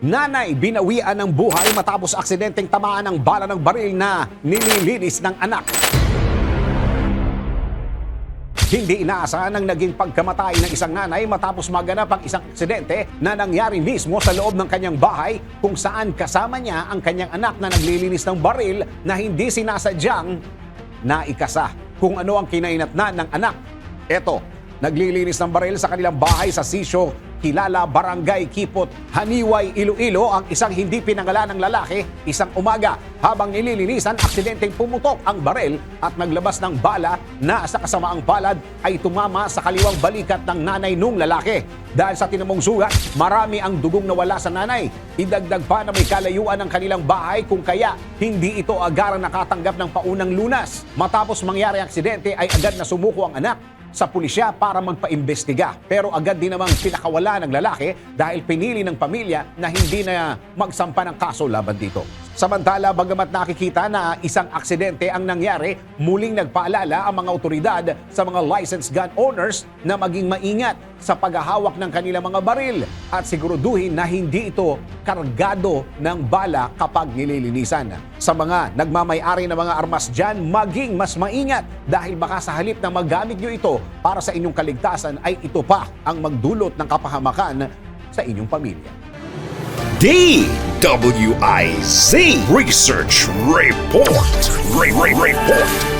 Nanay binawian ng buhay matapos aksidenteng tamaan ng bala ng baril na nililinis ng anak. Hindi inaasahan ang naging pagkamatay ng isang nanay matapos maganap ang isang aksidente na nangyari mismo sa loob ng kanyang bahay kung saan kasama niya ang kanyang anak na naglilinis ng baril na hindi sinasadyang naikasa. Kung ano ang kinainatnan ng anak. Eto, naglilinis ng baril sa kanilang bahay sa Sisyo, Kilala, Barangay Kipot, Haniway, Iloilo ang isang hindi pinangalan ng lalaki isang umaga. Habang nililinisan, aksidenteng pumutok ang baril at naglabas ng bala na sa kasamaang palad ay tumama sa kaliwang balikat ng nanay nung lalaki. Dahil sa tinamong sugat, marami ang dugong nawala sa nanay. Idagdag pa na may kalayuan ng kanilang bahay kung kaya hindi ito agarang nakatanggap ng paunang lunas. Matapos mangyari ang aksidente ay agad na sumuko ang anak sa pulisya para magpaimbestiga. Pero agad din namang pinakawala ng lalaki dahil pinili ng pamilya na hindi na magsampa ng kaso laban dito. Samantala, bagamat nakikita na isang aksidente ang nangyari, muling nagpaalala ang mga otoridad sa mga licensed gun owners na maging maingat sa paghahawak ng kanilang mga baril at siguraduhin na hindi ito kargado ng bala kapag nililinisan. Sa mga nagmamayari ng mga armas dyan, maging mas maingat dahil baka sa halip na magamit nyo ito para sa inyong kaligtasan ay ito pa ang magdulot ng kapahamakan sa inyong pamilya. DWIZ Research Report. Re- Re- Report.